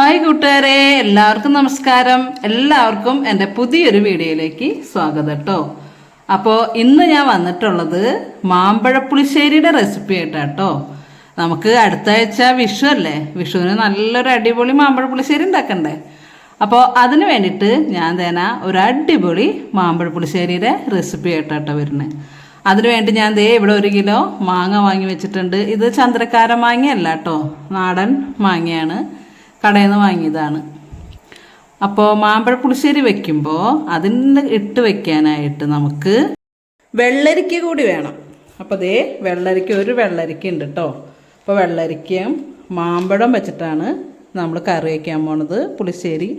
Hi കൂട്ടുകാരെ എല്ലാവർക്കും നമസ്കാരം. എല്ലാവർക്കും എന്റെ പുതിയൊരു വീഡിയോയിലേക്ക് സ്വാഗതം കേട്ടോ അപ്പോൾ ഇന്ന് ഞാൻ വന്നിട്ടുള്ളത് മാമ്പഴപ്പുളിശ്ശേരിയുടെ റെസിപ്പി ആയിട്ടാട്ടോ നമുക്ക് അടുത്ത ആഴ്ച വിഷു അല്ലേ? വിഷുവിന് നല്ലൊരു അടിപൊളി മാമ്പഴപ്പുളിശ്ശേരി ഉണ്ടാക്കണ്ടേ? അപ്പോൾ അതിന് വേണ്ടിയിട്ട് ഞാൻ തേന ഒരു അടിപൊളി മാമ്പഴപ്പുളിശ്ശേരിയുടെ റെസിപ്പി ആയിട്ടാട്ടോ വരുന്നത് അതിനു വേണ്ടി ഞാൻ ദേ ഇവിടെ ഒരു കിലോ മാങ്ങ വാങ്ങി വെച്ചിട്ടുണ്ട്. ഇത് ചന്ദ്രക്കാര മാങ്ങയല്ല കേട്ടോ നാടൻ മാങ്ങയാണ്. കടയിൽ നിന്ന് വാങ്ങിയതാണ്. അപ്പോൾ മാമ്പഴ പുളിശ്ശേരി വെക്കുമ്പോൾ അതിന് ഇട്ട് വെക്കാനായിട്ട് നമുക്ക് വെള്ളരിക്ക കൂടി വേണം. അപ്പോൾ ദേ വെള്ളരിക്ക ഒരു വെള്ളരിക്ക ഉണ്ട് കേട്ടോ അപ്പോൾ വെള്ളരിക്കയും മാമ്പഴം വെച്ചിട്ടാണ് നമ്മൾ കറി വയ്ക്കാൻ പോണത് പുളിശ്ശേരി.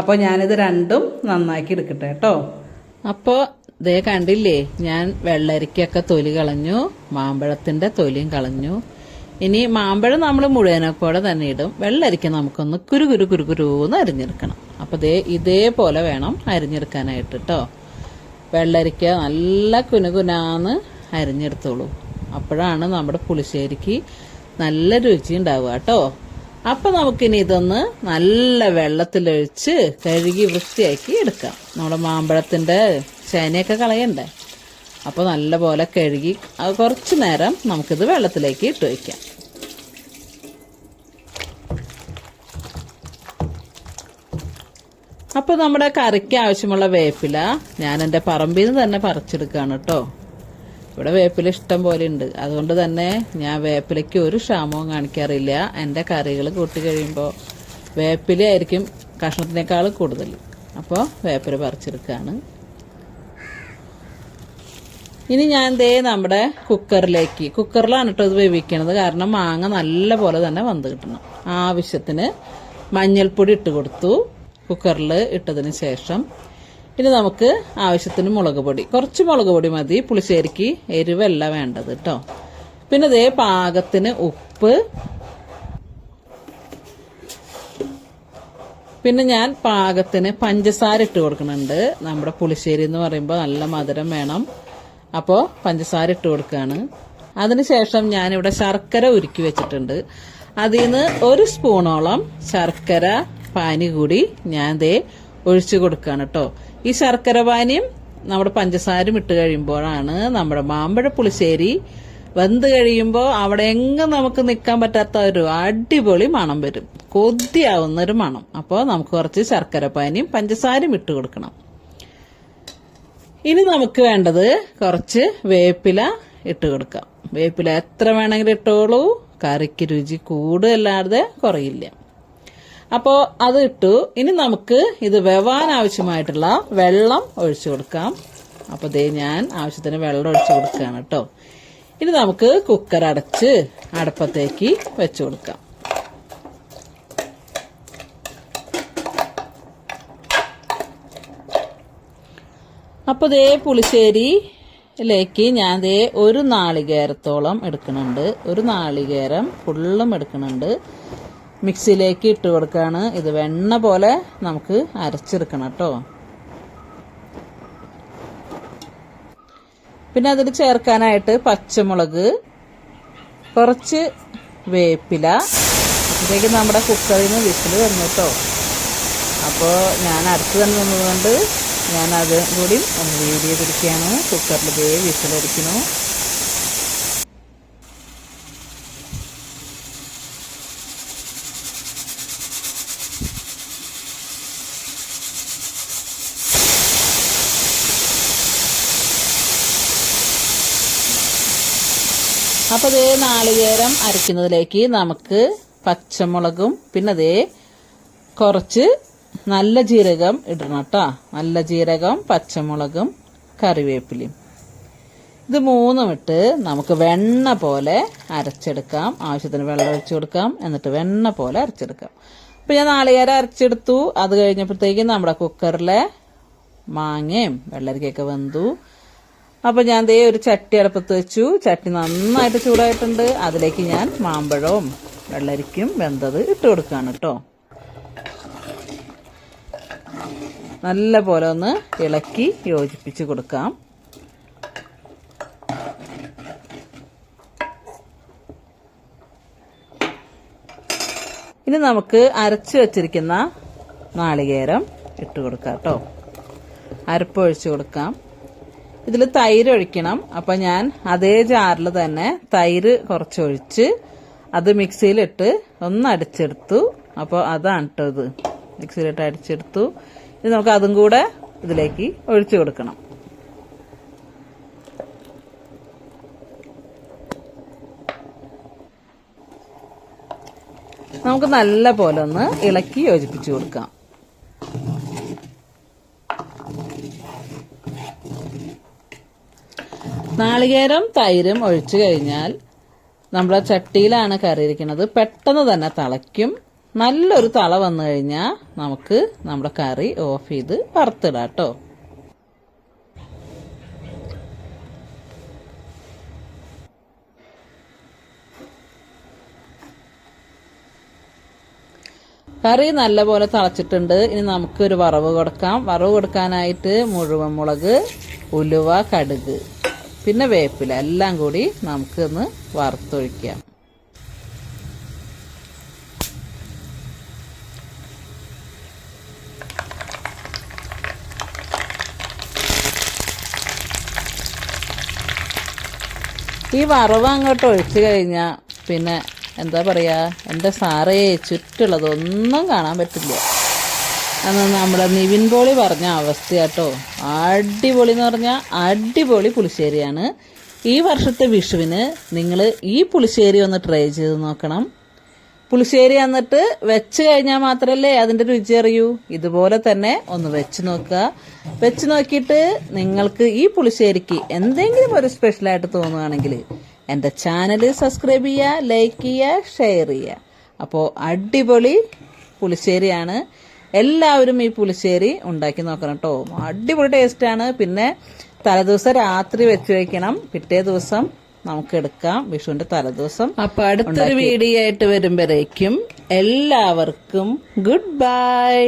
അപ്പോൾ ഞാനിത് രണ്ടും നന്നാക്കി എടുക്കട്ടെ കേട്ടോ അപ്പോൾ ദേ കണ്ടില്ലേ ഞാൻ വെള്ളരിക്കൊക്കെ തൊലി കളഞ്ഞു മാമ്പഴത്തിന്റെ തൊലിയും കളഞ്ഞു. ഇനി മാമ്പഴം നമ്മൾ മുഴുവനക്കോടെ തന്നെ ഇടും. വെള്ളരിക്ക നമുക്കൊന്ന് കുരു കുരു കുരു കുരുന്ന് അരിഞ്ഞെടുക്കണം. അപ്പോൾ ദേ ഇതേപോലെ വേണം അരിഞ്ഞെടുക്കാനായിട്ട് കേട്ടോ വെള്ളരിക്ക നല്ല കുനുകുനാന്ന് അരിഞ്ഞെടുത്തോളൂ. അപ്പോഴാണ് നമ്മുടെ പുളിശ്ശേരിക്ക് നല്ല രുചി ഉണ്ടാവുക കേട്ടോ അപ്പം നമുക്കിനി ഇതൊന്ന് നല്ല വെള്ളത്തിലൊഴിച്ച് കഴുകി വൃത്തിയാക്കി എടുക്കാം. നമ്മുടെ മാമ്പഴത്തിന്റെ ചേനയൊക്കെ കളയണ്ടേ? അപ്പോൾ നല്ലപോലെ കഴുകി കുറച്ച് നേരം നമുക്കിത് വെള്ളത്തിലേക്ക് ഇട്ട് വയ്ക്കാം അപ്പോൾ നമ്മുടെ കറിക്ക് ആവശ്യമുള്ള വേപ്പില ഞാൻ എന്റെ പറമ്പിൽ നിന്ന് തന്നെ പറിച്ചെടുക്കുകയാണ് കേട്ടോ ഇവിടെ വേപ്പില ഇഷ്ടം പോലെ ഉണ്ട്. അതുകൊണ്ട് തന്നെ ഞാൻ വേപ്പിലയ്ക്ക് ഒരു ക്ഷാമവും കാണിക്കാറില്ല. എന്റെ കറികൾ കൂട്ടി കഴിയുമ്പോൾ വേപ്പില ആയിരിക്കും കഷ്ണത്തിനേക്കാൾ കൂടുതൽ അപ്പോൾ വേപ്പില പറിച്ചെടുക്കുകയാണ് ഇനി ഞാൻ ദേ നമ്മുടെ കുക്കറിലേക്ക് കുക്കറിലാണ് കേട്ടോ ഇത് വേവിക്കണത്. കാരണം മാങ്ങ നല്ല പോലെ തന്നെ വന്ന് കിട്ടണം. ആവശ്യത്തിന് മഞ്ഞൾപ്പൊടി ഇട്ട് കൊടുത്തു. കുക്കറിൽ ഇട്ടതിന് ശേഷം ഇനി നമുക്ക് ആവശ്യത്തിന് മുളക് പൊടി. കുറച്ച് മുളക് പൊടി മതി. പുളിശ്ശേരിക്ക് എരിവല്ല വേണ്ടത് കേട്ടോ പിന്നെ ഇതേ പാകത്തിന് ഉപ്പ്. പിന്നെ ഞാൻ പാകത്തിന് പഞ്ചസാര ഇട്ട് കൊടുക്കുന്നുണ്ട് നമ്മുടെ പുളിശ്ശേരി എന്ന് പറയുമ്പോൾ നല്ല മധുരം വേണം. അപ്പോൾ പഞ്ചസാര ഇട്ട് കൊടുക്കുകയാണ് അതിനുശേഷം ഞാനിവിടെ ശർക്കര ഉരുക്കി വെച്ചിട്ടുണ്ട്. അതിൽ നിന്ന് ഒരു സ്പൂണോളം ശർക്കര പാനി കൂടി ഞാൻ ദേ ഒഴിച്ചു കൊടുക്കുകയാണ് കേട്ടോ ഈ ശർക്കര പാനിയും നമ്മുടെ പഞ്ചസാരയും ഇട്ട് കഴിയുമ്പോഴാണ് നമ്മുടെ മാമ്പഴ പുളിശ്ശേരി വെന്ത് കഴിയുമ്പോൾ അവിടെ എങ്ങും നമുക്ക് നിൽക്കാൻ പറ്റാത്ത ഒരു അടിപൊളി മണം വരും. കൊതിയാവുന്ന ഒരു മണം. അപ്പോൾ നമുക്ക് കുറച്ച് ശർക്കര പാനിയും പഞ്ചസാരയും ഇട്ട് കൊടുക്കണം. ഇനി നമുക്ക് വേണ്ടത് കുറച്ച് വേപ്പില ഇട്ട് കൊടുക്കാം. വേപ്പില എത്ര വേണമെങ്കിലും ഇട്ടോളൂ. കറിക്ക് രുചി കൂടുതലല്ലാതെ കുറയില്ല. അപ്പോൾ അത് ഇട്ടു. ഇനി നമുക്ക് ഇത് വെവാൻ ആവശ്യമായിട്ടുള്ള വെള്ളം ഒഴിച്ചു കൊടുക്കാം. അപ്പോൾ ദേ ഞാൻ ആവശ്യത്തിന് വെള്ളം ഒഴിച്ചു കൊടുക്കുകയാണ് കേട്ടോ. ഇനി നമുക്ക് കുക്കർ അടച്ച് അടുപ്പത്തേക്ക് വെച്ചു കൊടുക്കാം. അപ്പോൾ ദേ പുളിശ്ശേരിയിലേക്ക് ഞാൻ ദേ ഒരു നാളികേരത്തോളം എടുക്കുന്നുണ്ട്. ഒരു നാളികേരം ഫുള്ളും എടുക്കുന്നുണ്ട്. മിക്സിയിലേക്ക് ഇട്ട് കൊടുക്കുകയാണ് ഇത് വെണ്ണ പോലെ നമുക്ക് അരച്ചെടുക്കണം കേട്ടോ. പിന്നെ അതിൽ ചേർക്കാനായിട്ട് പച്ചമുളക് കുറച്ച് വേപ്പില. ഇതിലേക്ക് നമ്മുടെ കുക്കറിൽ നിന്ന് വിസിൽ വന്നു കേട്ടോ. അപ്പോൾ ഞാൻ അടുത്ത് തന്നെ നിന്നതുകൊണ്ട് ഞാൻ അത് കൂടി ഒന്ന് വീഡിയോ പിടിക്കുകയാണ് കുക്കറിൽ ദേ വിസിലടിക്കുന്നു. അപ്പോൾ ദേ നാളികേരം അരയ്ക്കുന്നതിലേക്ക് നമുക്ക് പച്ചമുളകും പിന്നെ ദേ കുറച്ച് നല്ല ജീരകം ഇടണം കേട്ടോ. നല്ല ജീരകം പച്ചമുളകും കറിവേപ്പിലയും. ഇത് മൂന്നും ഇട്ട് നമുക്ക് വെണ്ണ പോലെ അരച്ചെടുക്കാം. ആവശ്യത്തിന് വെള്ളം ഒഴിച്ചു കൊടുക്കാം. എന്നിട്ട് വെണ്ണ പോലെ അരച്ചെടുക്കാം. അപ്പോൾ ഞാൻ നാളികേരം അരച്ചെടുത്തു. അത് കഴിഞ്ഞപ്പോഴത്തേക്കും നമ്മുടെ കുക്കറിലെ മാങ്ങയും വെള്ളരിക്കയൊക്കെ വെന്തു. അപ്പോൾ ഞാൻ ദേ ഒരു ചട്ടി അടുപ്പത്ത് വെച്ചു. ചട്ടി നന്നായിട്ട് ചൂടായിട്ടുണ്ട്. അതിലേക്ക് ഞാൻ മാമ്പഴവും വെള്ളരിക്കും വെന്തത് ഇട്ട് കൊടുക്കുകയാണ് കേട്ടോ. നല്ല പോലെ ഒന്ന് ഇളക്കി യോജിപ്പിച്ച് കൊടുക്കാം. ഇനി നമുക്ക് അരച്ചു വച്ചിരിക്കുന്ന നാളികേരം ഇട്ട് കൊടുക്കാം കേട്ടോ. അരപ്പ് ഒഴിച്ചു കൊടുക്കാം. ഇതിൽ തൈര് ഒഴിക്കണം. അപ്പം ഞാൻ അതേ ജാറിൽ തന്നെ തൈര് കുറച്ചൊഴിച്ച് അത് മിക്സിയിലിട്ട് ഒന്ന് അടിച്ചെടുത്തു. അപ്പോൾ അതാണ് കേട്ടോ ഇത്. മിക്സിയിലിട്ട് അടിച്ചെടുത്തു. ഇനി നമുക്ക് അതും കൂടെ ഇതിലേക്ക് ഒഴിച്ചു കൊടുക്കണം. നമുക്ക് നല്ല പോലെ ഒന്ന് ഇളക്കി യോജിപ്പിച്ചു കൊടുക്കാം. നാളികേരം തൈരും ഒഴിച്ചു കഴിഞ്ഞാൽ നമ്മുടെ ചട്ടിയിലാണ് കറിയിരിക്കുന്നത്. പെട്ടെന്ന് തന്നെ തിളയ്ക്കും. നല്ലൊരു തള വന്നു കഴിഞ്ഞാൽ നമുക്ക് നമ്മുടെ കറി ഓഫ് ചെയ്ത് വറുത്തിടാം കേട്ടോ കറി നല്ലപോലെ തിളച്ചിട്ടുണ്ട്. ഇനി നമുക്ക് ഒരു വറവ് കൊടുക്കാം. വറവ് കൊടുക്കാനായിട്ട് മുഴുവൻ മുളക് ഉലുവ കടുക് പിന്നെ വേപ്പില എല്ലാം കൂടി നമുക്കൊന്ന് വറുത്തൊഴിക്കാം. ഈ വറവ് അങ്ങോട്ട് ഒഴിച്ചു കഴിഞ്ഞാൽ പിന്നെ എന്താ പറയുക എന്റെ സാറേ ചുറ്റുള്ളതൊന്നും കാണാൻ പറ്റില്ല. അന്ന് നമ്മുടെ നിവിൻ പോളി പറഞ്ഞ അവസ്ഥയാട്ടോ. അടിപൊളി എന്ന് പറഞ്ഞാൽ അടിപൊളി പുളിശ്ശേരിയാണ്. ഈ വർഷത്തെ വിഷുവിന് നിങ്ങൾ ഈ പുളിശ്ശേരി ഒന്ന് ട്രൈ ചെയ്ത് നോക്കണം. പുളിശ്ശേരി എന്നിട്ട് വെച്ച് കഴിഞ്ഞാൽ മാത്രമല്ലേ അതിന്റെ രുചി അറിയൂ? ഇതുപോലെ തന്നെ ഒന്ന് വെച്ച് നോക്കുക. വെച്ച് നോക്കിയിട്ട് നിങ്ങൾക്ക് ഈ പുളിശ്ശേരിക്ക് എന്തെങ്കിലും ഒരു സ്പെഷ്യലായിട്ട് തോന്നുകയാണെങ്കിൽ എന്റെ ചാനൽ സബ്സ്ക്രൈബ് ചെയ്യുക ലൈക്ക് ചെയ്യുക ഷെയർ ചെയ്യുക. അപ്പോൾ അടിപൊളി പുളിശ്ശേരിയാണ്. എല്ലാവരും ഈ പുളിശ്ശേരി ഉണ്ടാക്കി നോക്കണം കേട്ടോ. അടിപൊളി ടേസ്റ്റാണ് പിന്നെ തലേദിവസം രാത്രി വെച്ച് വയ്ക്കണം പിറ്റേ ദിവസം നമുക്ക് എടുക്കാം വിഷുവിന്റെ തലേദിവസം അപ്പൊ അടുത്തൊരു വീഡിയോ ആയിട്ട് വരുമ്പോഴേക്കും എല്ലാവർക്കും ഗുഡ് ബൈ.